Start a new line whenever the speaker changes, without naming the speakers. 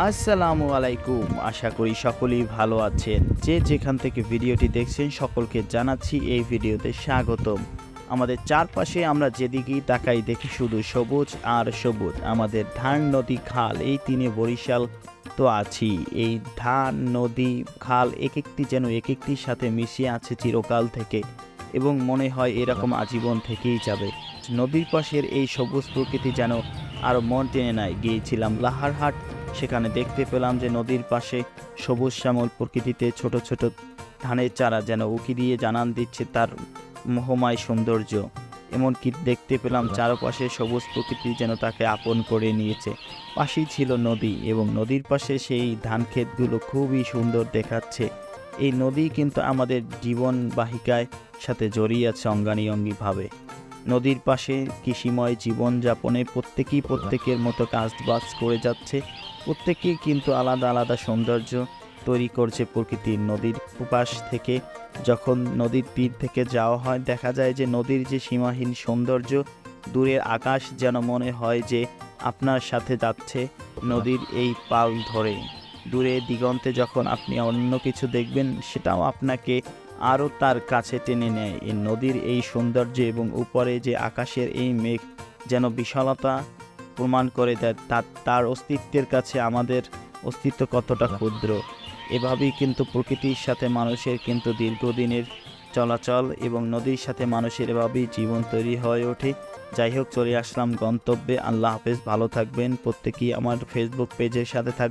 আসসালামু আলাইকুম। আশা করি সকলেই ভালো আছেন। যে যেখান থেকে ভিডিওটি দেখছেন, সকলকে জানাচ্ছি এই ভিডিওতে স্বাগতম। আমাদের চারপাশে আমরা যেদিকেই তাকাই দেখি শুধু সবুজ আর সবুজ। আমাদের ধান, নদী, খাল, এই তিনে বরিশাল তো আছি এই ধান, নদী, খাল এক একটি যেন এক একটির সাথে মিশিয়ে আছে চিরকাল থেকে এবং মনে হয় এরকম আজীবন থেকেই যাবে। নদীর পাশের এই সবুজ প্রকৃতি যেন আরও মন টেনে নেয়। গিয়েছিলাম লাহারহাট। সেখানে দেখতে পেলাম যে নদীর পাশে সবুজ শ্যামল প্রকৃতিতে ছোট ছোট ধানের চারা যেন উকি দিয়ে জানান দিচ্ছে তার মোহময় সৌন্দর্য। এমনকি দেখতে পেলাম চারপাশে সবুজ প্রকৃতি যেন তাকে আপন করে নিয়েছে। পাশেই ছিল নদী এবং নদীর পাশে সেই ধান ক্ষেতগুলো খুবই সুন্দর দেখাচ্ছে। এই নদী কিন্তু আমাদের জীবন বাহিকায় সাথে জড়িয়ে আছে অঙ্গানী অঙ্গিভাবে নদীর পাশে কৃষিময় জীবনযাপনে প্রত্যেকেই প্রত্যেকের মতো কাজ বাজ করে যাচ্ছে। প্রত্যেকেই কিন্তু আলাদা আলাদা সৌন্দর্য তৈরি করছে প্রকৃতির নদীর পাশ থেকে। যখন নদীর তীর থেকে যাওয়া হয়, দেখা যায় যে নদীর যে সীমাহীন সৌন্দর্য, দূরের আকাশ যেন মনে হয় যে আপনার সাথে যাচ্ছে নদীর এই পাল ধরে। দূরে দিগন্তে যখন আপনি অন্য কিছু দেখবেন, সেটাও আপনাকে আরও তার কাছে টেনে নেয়। এই নদীর এই সৌন্দর্য এবং উপরে যে আকাশের এই মেঘ যেন বিশালতা প্রমাণ করে দেয় তার তার অস্তিত্বের কাছে আমাদের অস্তিত্ব কতটা ক্ষুদ্র। এভাবেই কিন্তু প্রকৃতির সাথে মানুষের কিন্তু দীর্ঘদিনের চলাচল এবং নদীর সাথে মানুষের এভাবেই জীবন তৈরি হয়ে ওঠে। যাই হোক, চলে আসলাম গন্তব্যে। আল্লাহ হাফেজ, ভালো থাকবেন। প্রত্যেকেই আমার ফেসবুক পেজের সাথে থাকবেন।